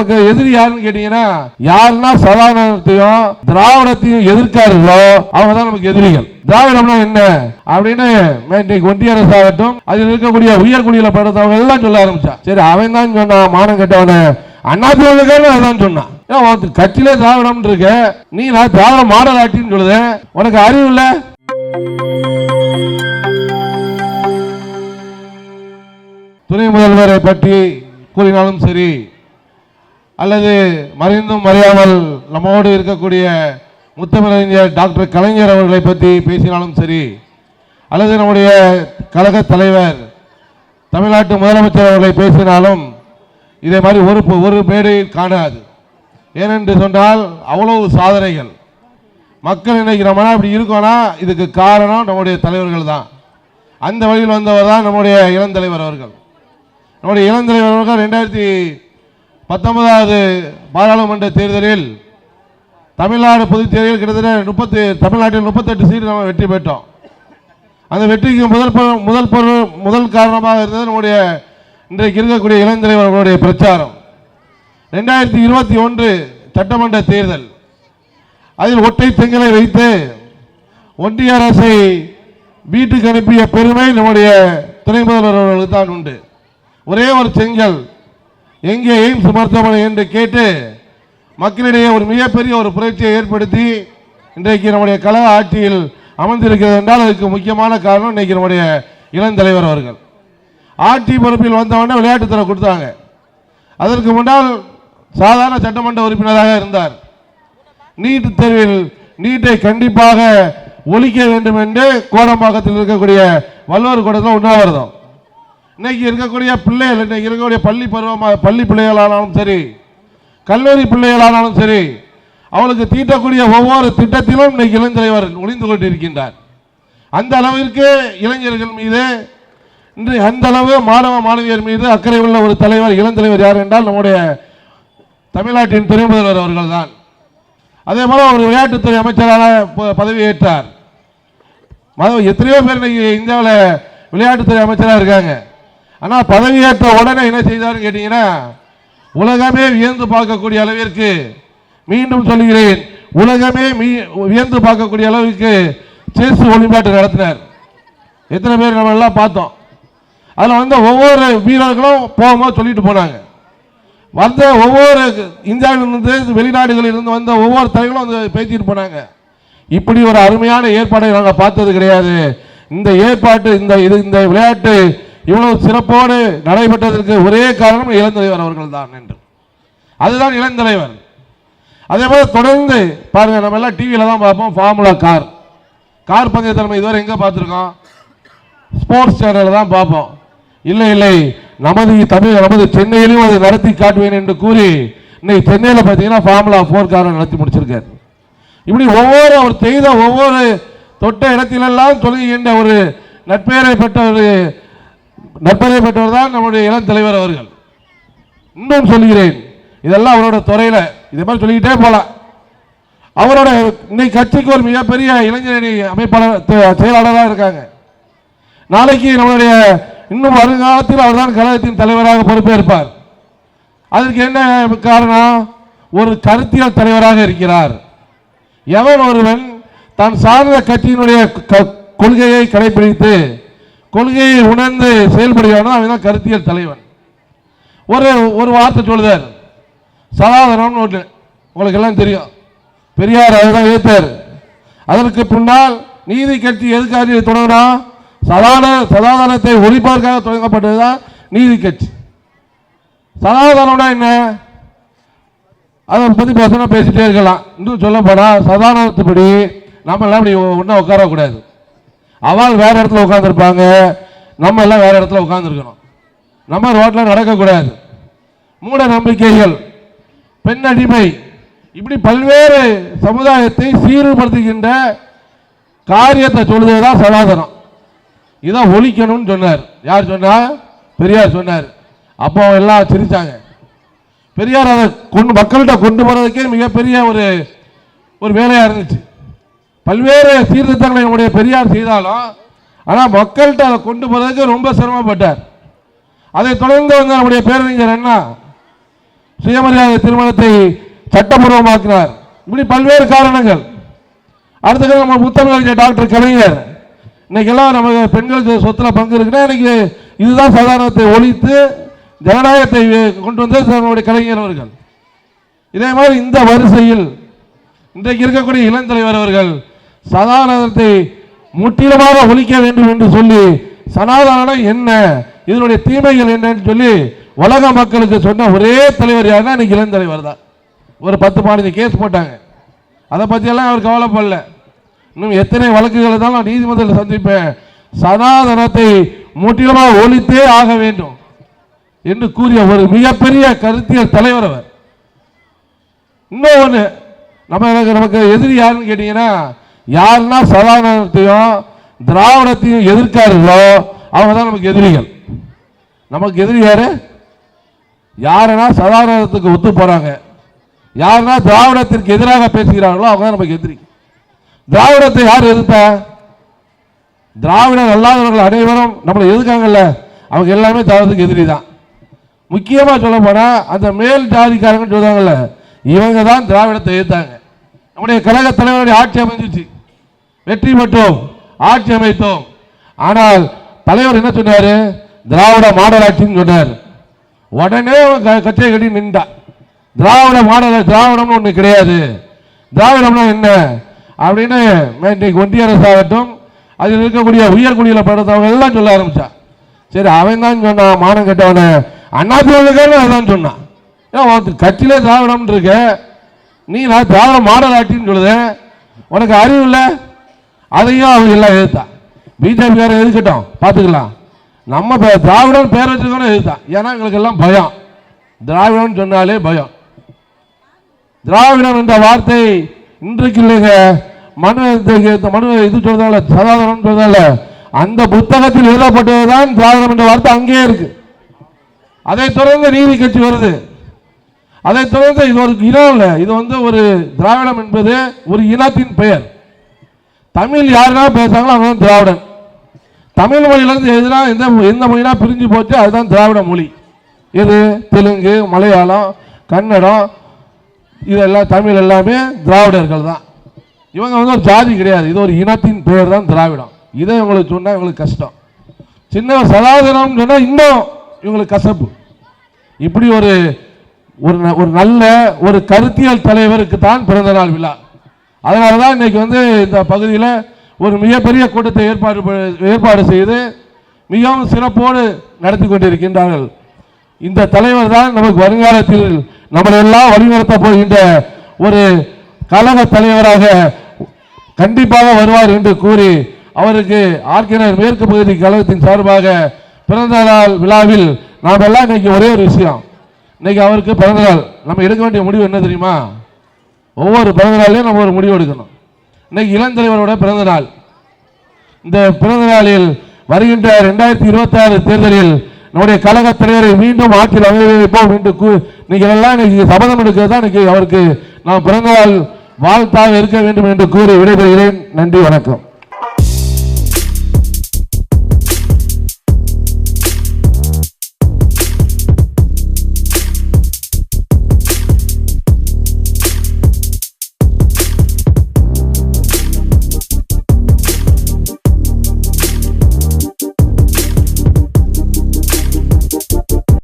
நமக்கு எதிரி யாருன்னு கேட்டீங்கன்னா யாருன்னா சதானத்தையும் திராவிடத்தையும் எதிர்க்காருங்களோ அவங்க தான் நமக்கு எதிரிகள். திராவிடம்னா என்ன? அப்படின்னு இன்னைக்கு ஒன்றிய அரசு ஆகட்டும் அதில் இருக்கக்கூடிய உயர்குடியில படுத்தவங்க எல்லாம் சொல்ல ஆரம்பிச்சா. சரி அவன் தான் சொன்னான் மானம் கெட்டவன. அண்ணா திமுக அதான் சொன்னான். ஏன் கட்சியிலே திராவிடம் இருக்க நீ நான் திராவிட மாடல் ஆட்டின்னு சொல்லுது. உனக்கு அறிவு இல்ல? துணை முதல்வரை பற்றி கூறினாலும் சரி அல்லது மறைந்தும் மறையாமல் நம்மோடு இருக்கக்கூடிய முத்தமிழறிஞர் டாக்டர் கலைஞர் அவர்களை பற்றி பேசினாலும் சரி அல்லது நம்முடைய கழக தலைவர் தமிழ்நாட்டு முதலமைச்சர் அவர்களை பேசினாலும் இதே மாதிரி ஒரு ஒரு மேடையில் காணாது. ஏனென்று சொன்னால் அவ்வளவு சாதனைகள். மக்கள் இன்னைக்கு இப்படி இருக்கோனா இதுக்கு காரணம் நம்முடைய தலைவர்கள் தான். அந்த வழியில் வந்தவர் தான் நம்முடைய இளந்தலைவர் அவர்கள். நம்முடைய இளந்தலைவர் அவர்கள் ரெண்டாயிரத்தி பத்தொன்பதாவது பாராளுமன்ற தேர்தலில் தமிழ்நாடு பொதுத் தேர்தலில் கிட்டத்தட்ட முப்பத்தி தமிழ்நாட்டில் முப்பத்தெட்டு சீட்டு நம்ம வெற்றி பெற்றோம். அந்த வெற்றிக்கு முதல் முதல் பொருள் முதல் காரணமாக இருந்தது நம்முடைய இன்றைக்கு இருக்கக்கூடிய இளந்தலைவர் அவர்களுடைய பிரச்சாரம். ரெண்டாயிரத்தி இருபத்தி ஒன்று சட்டமன்ற தேர்தல். அதில் ஒற்றை செங்கலை வைத்து ஒன்றிய அரசை வீட்டுக்கு அனுப்பிய பெருமை நம்முடைய துணை முதல்வர் அவர்களுக்கு தான் உண்டு. ஒரே ஒரு செங்கல் எங்கே எய்ம்ஸ் மருத்துவமனை என்று கேட்டு மக்களிடையே ஒரு மிகப்பெரிய ஒரு புரட்சியை ஏற்படுத்தி இன்றைக்கு நம்முடைய கழக ஆட்சியில் அமர்ந்திருக்கிறது என்றால் அதுக்கு முக்கியமான காரணம் இன்றைக்கு நம்முடைய இளந்தலைவர் அவர்கள். ஆட்சி பொறுப்பில் வந்தவொடனே விளையாட்டுத்துறை கொடுத்தாங்க. அதற்கு முன்னால் சாதாரண சட்டமன்ற உறுப்பினராக இருந்தார். நீட் தேர்வில் நீட்டை கண்டிப்பாக ஒழிக்க வேண்டும் என்று கோடம்பாக்கத்தில் இருக்கக்கூடிய வள்ளுவர் கூடத்தில் உண்ணாவிரதம். இன்னைக்கு இருக்கக்கூடிய பிள்ளைகள் இன்னைக்கு இருக்கக்கூடிய பள்ளி பருவமாக பள்ளி பிள்ளைகளானாலும் சரி கல்லூரி பிள்ளைகளானாலும் சரி அவளுக்கு தீட்டக்கூடிய ஒவ்வொரு திட்டத்திலும் இன்னைக்கு இளந்தலைவர் ஒளிந்து கொண்டிருக்கின்றார். அந்த அளவிற்கு இளைஞர்கள் மீது இன்று அந்த அளவு மாணவ மாணவியர் மீது அக்கறை உள்ள ஒரு தலைவர் இளந்தலைவர் யார் என்றால் நம்முடைய தமிழ்நாட்டின் துணை முதல்வர் அவர்கள் தான் அதே போல அவர் விளையாட்டுத்துறை அமைச்சராக பதவி பதவியேற்றார். எத்தனையோ பேர் இன்னைக்கு இந்தியாவில் விளையாட்டுத்துறை அமைச்சராக இருக்காங்க. ஆனால் பதவியேற்ற உடனே என்ன செய்தார்னு கேட்டீங்கன்னா உலகமே வியந்து பார்க்கக்கூடிய அளவிற்கு மீண்டும் சொல்கிறேன் உலகமே மீ- வியந்து பார்க்கக்கூடிய அளவுக்கு செஸ் ஒளிம்பாட்டு நடத்தினார். எத்தனை பேர் நம்ம எல்லாம் பார்த்தோம். அதில் வந்து ஒவ்வொரு வீரர்களும் போகும்போது சொல்லிட்டு போனாங்க. வந்த ஒவ்வொரு இந்தியாவிலிருந்து வெளிநாடுகளில் இருந்து வந்த ஒவ்வொரு தலைவர்களும் வந்து பேசிட்டு போனாங்க. இப்படி ஒரு அருமையான ஏற்பாடை நாங்கள் பார்த்தது கிடையாது. இந்த ஏற்பாட்டு இந்த இது இந்த விளையாட்டு இவ்வளவு சிறப்போடு நடைபெற்றதற்கு ஒரே காரணம் இளந்தலைவர் அவர்கள் தான் என்று. அதுதான் இளந்தலைவர். அதே போல தொடர்ந்து பாருங்க நம்ம எல்லாம் டிவியில தான் பார்ப்போம் ஃபார்முலா கார் கார் பந்தயத்தை நம்ம இதுவரை எங்க பார்த்துருக்கோம்? ஸ்போர்ட்ஸ் சேனலில் தான் பார்ப்போம். இல்லை இல்லை நமது தமிழ் நமது சென்னையிலும் அதை நடத்தி காட்டுவேன் என்று கூறி இன்னைக்கு சென்னையில் பார்த்தீங்கன்னா ஃபார்முலா ஃபோர் காரை நடத்தி முடிச்சிருக்காரு. இப்படி ஒவ்வொரு அவர் செய்த ஒவ்வொரு தொட்ட இடத்திலெல்லாம் சொல்லுகின்ற ஒரு நட்பெயரை பெற்ற ஒரு நட்பெயரை பெற்றவர் தான் நம்முடைய இளம் தலைவர் அவர்கள். இன்னும் சொல்கிறேன் இதெல்லாம் அவரோட துறையில் இதே மாதிரி சொல்லிக்கிட்டே போகலாம் அவரோட இன்னைக்கு கட்சிக்கு ஒரு மிகப்பெரிய இளைஞரணி அமைப்பாளர் செயலாளராக இருக்காங்க. நாளைக்கு நம்மளுடைய இன்னும் வருங்காலத்தில் அவர்தான் கழகத்தின் தலைவராக பொறுப்பேற்பார். அதற்கு என்ன காரணம்? ஒரு கருத்தியல் தலைவராக இருக்கிறார். எவன் ஒருவன் தான் சார்ந்த கட்சியினுடைய க- கொள்கையை கடைபிடித்து கொள்கையை உணர்ந்து செயல்படுகிறானோ அவன் தான் கருத்தியல் தலைவன். ஒரு ஒரு வார்த்தை சொல்லுதார். சனாதனம்னு ஒன்று உங்களுக்கு எல்லாம் தெரியும். பெரியார் அதுதான் ஏற்றார் அதற்கு பின்னால் நீதி கட்சி எதுக்காக தொடங்கினா சதான சதாதானத்தை ஒழிப்பதற்காக தொடங்கப்பட்டதுதான் நீதி கட்சி. சதாதானம்னா என்ன? அதை பற்றி பேசணும் பேசிட்டே இருக்கலாம். இன்னும் சொல்ல போனால் சதானத்துப்படி நம்ம எல்லாம் இப்படி ஒன்றா உட்காரக்கூடாது. அவள் வேற இடத்துல உட்காந்துருப்பாங்க நம்ம எல்லாம் வேற இடத்துல உட்காந்துருக்கணும் நம்ம ரோட்டில் நடக்கக்கூடாது. மூட நம்பிக்கைகள் பெண் அடிமை இப்படி பல்வேறு சமுதாயத்தை சீர்படுத்துகின்ற காரியத்தை சொல்லுவதுதான் சனாதனம். இதை ஒழிக்கணும்னு சொன்னார். யார் சொன்னா? பெரியார் சொன்னார். அப்போ எல்லாம் சிரித்தாங்க பெரியார் அதை கொண்டு மக்கள்கிட்ட கொண்டு போகிறதுக்கே மிகப்பெரிய ஒரு ஒரு வேலையாக இருந்துச்சு. பல்வேறு சீர்திருத்தங்களை நம்முடைய பெரியார் செய்தாலும் ஆனால் மக்கள்கிட்ட அதை கொண்டு போகிறதுக்கு ரொம்ப சிரமப்பட்டார். அதை தொடர்ந்து வந்து நம்முடைய பேரறிஞர் அண்ணா சுயமரியாதை திருமணத்தை சட்டபூர்வமாக்கினார். இப்படி பல்வேறு காரணங்கள். அடுத்தது நம்ம முத்தமிழறிஞர் டாக்டர் கலைஞர். இன்னைக்கெல்லாம் நம்ம பெண்களுக்கு சொத்துல பங்கு இருக்குன்னா இன்னைக்கு இதுதான் சாதாரணத்தை ஒழித்து ஜனநாயகத்தை கொண்டு வந்தது நம்முடைய கலைஞர் அவர்கள். இதே மாதிரி இந்த வரிசையில் இன்றைக்கு இருக்கக்கூடிய இளந்தலைவர் அவர்கள் சனாதனத்தை முற்றிலுமாக ஒழிக்க வேண்டும் என்று சொல்லி சனாதனம் என்ன? இதனுடைய தீமைகள் என்னன்னு சொல்லி உலக மக்களுக்கு சொன்ன ஒரே தலைவர் யாருன்னா இன்னைக்கு இளந்தலைவர் தான். ஒரு பத்து பதினஞ்சு கேஸ் போட்டாங்க. அதை பற்றியெல்லாம் அவர் கவலைப்படல. இன்னும் எத்தனை வழக்குகள் தான் நான் நீதிமன்றத்தில் சந்திப்பேன். சனாதனத்தை முற்றிலுமாக ஒழித்தே ஆக வேண்டும் என்று கூறிய ஒரு மிகப்பெரிய கருத்தியல் தலைவர் அவர். இன்னொன்று நம்ம எனக்கு நமக்கு எதிரி யாருன்னு கேட்டீங்கன்னா யாருன்னா சதானத்தையும் திராவிடத்தையும் எதிர்க்காருங்களோ அவங்க தான் நமக்கு எதிரிகள். நமக்கு எதிரி யாரு? யாருன்னா சதானத்துக்கு ஒத்து போறாங்க. யாருன்னா திராவிடத்திற்கு எதிராக பேசுகிறார்களோ அவங்க தான் நமக்கு எதிரி. திராவிடத்தை யார் எதிர்த்தா திராவிடர் அல்லாதவர்கள் அனைவரும் நம்மளை எதிர்க்காங்கல்ல அவங்க எல்லாமே திராவிடத்துக்கு எதிரி தான் முக்கியமாக சொல்ல போனால் அந்த மேல் ஜாதிக்காரங்கன்னு சொல்லுவாங்கல்ல இவங்க தான் திராவிடத்தை எதிர்த்தாங்க. நம்முடைய கழக தலைவருடைய ஆட்சி அமைஞ்சிச்சு. வெற்றி பெற்றோம் ஆட்சி அமைத்தோம். ஆனால் தலைவர் என்ன சொன்னார்? திராவிட மாடல் ஆட்சின்னு சொன்னார். உடனே கச்சை க- கட்டி நின்றா. திராவிட மாடல் திராவிடம்னு ஒன்று கிடையாது. திராவிடம்னா என்ன? அப்படின்னு மே- இன்னைக்கு ஒன்றிய அரசு ஆகட்டும் அதில் இருக்கக்கூடிய உயர்குடியில் படுத்தவங்க எல்லாம் சொல்ல ஆரம்பிச்சா. சரி அவன் தான் சொன்னான் மானம் கெட்டவன. அண்ணா திமுக அதான் சொன்னான் ஏன் கட்சியிலே திராவிடம்னு இருக்க? நீ நான் திராவிட மாடல் ஆட்சின்னு சொல்லுது. உனக்கு அறிவு இல்லை? அதையும் அவங்க எல்லாம் எதிர்த்தான் பிஜேபிக்காரன் எதுக்கட்டும் பார்த்துக்கலாம். நம்ம பே- திராவிடன் பேர் வச்சிருக்கோம் எதிர்த்தான் ஏன்னா எங்களுக்கு எல்லாம் பயம். திராவிடன் சொன்னாலே பயம். திராவிடம் என்ற வார்த்தை இன்றைக்கு இல்லைங்க. மனு மனு இது சொல்றதால சதாதனம் சொல்றதால அந்த புத்தகத்தில் எழுதப்பட்டதுதான் திராவிடம் என்ற வார்த்தை அங்கேயே இருக்கு. அதை தொடர்ந்து நீதி கட்சி வருது. அதை தொடர்ந்து இது ஒரு இனம் இல்லை. இது வந்து ஒரு திராவிடம் என்பது ஒரு இனத்தின் பெயர். தமிழ் யாருன்னா பேசுறாங்களோ அவங்க தான் திராவிடன். தமிழ் மொழியிலேருந்து எதுனா எந்த எந்த மொழினா பிரிஞ்சு போச்சு அதுதான் திராவிட மொழி. இது தெலுங்கு மலையாளம் கன்னடம் இதெல்லாம் தமிழ் எல்லாமே திராவிடர்கள் தான். இவங்க வந்து ஒரு ஜாதி கிடையாது. இது ஒரு இனத்தின் பெயர் தான் திராவிடம். இதை இவங்களுக்கு சொன்னால் இவங்களுக்கு கஷ்டம். சின்ன சதாதனம் சொன்னால் இன்னும் இவங்களுக்கு கசப்பு. இப்படி ஒரு ஒரு ந- ஒரு நல்ல ஒரு கருத்தியல் தலைவருக்கு தான் பிறந்த நாள் விழா. அதனால தான் இன்றைக்கி வந்து இந்த பகுதியில் ஒரு மிகப்பெரிய கூட்டத்தை ஏற்பாடு ஏற்பாடு செய்து மிகவும் சிறப்போடு நடத்தி கொண்டிருக்கின்றார்கள். இந்த தலைவர் தான் நமக்கு வருங்காலத்தில் நம்மளை எல்லாம் வழிநடத்த போகின்ற ஒரு கழக தலைவராக கண்டிப்பாக வருவார் என்று கூறி அவருக்கு ஆர்கினர் மேற்கு பகுதி கழகத்தின் சார்பாக பிறந்த நாள் விழாவில் நாம் எல்லாம் இன்னைக்கு ஒரே ஒரு விஷயம். இன்னைக்கு அவருக்கு பிறந்த நாள். நம்ம எடுக்க வேண்டிய முடிவு என்ன தெரியுமா? ஒவ்வொரு பிறந்த நாள்லையும் நம்ம ஒரு முடிவு எடுக்கணும். இன்னைக்கு இளந்தலைவரோட பிறந்த நாள். இந்த பிறந்த நாளில் வருகின்ற ரெண்டாயிரத்தி இருபத்தி ஆறு தேர்தலில் நம்முடைய கழக தலைவரை மீண்டும் ஆட்சியில் அமைப்போம் வைப்போம் என்று கூ- எல்லாம் இன்னைக்கு சபதம் எடுக்கிறது தான் இன்னைக்கு அவருக்கு நாம் பிறந்த நாள் வாழ்த்தாக இருக்க வேண்டும் என்று கூறி விடைபெறுகிறேன். நன்றி வணக்கம்.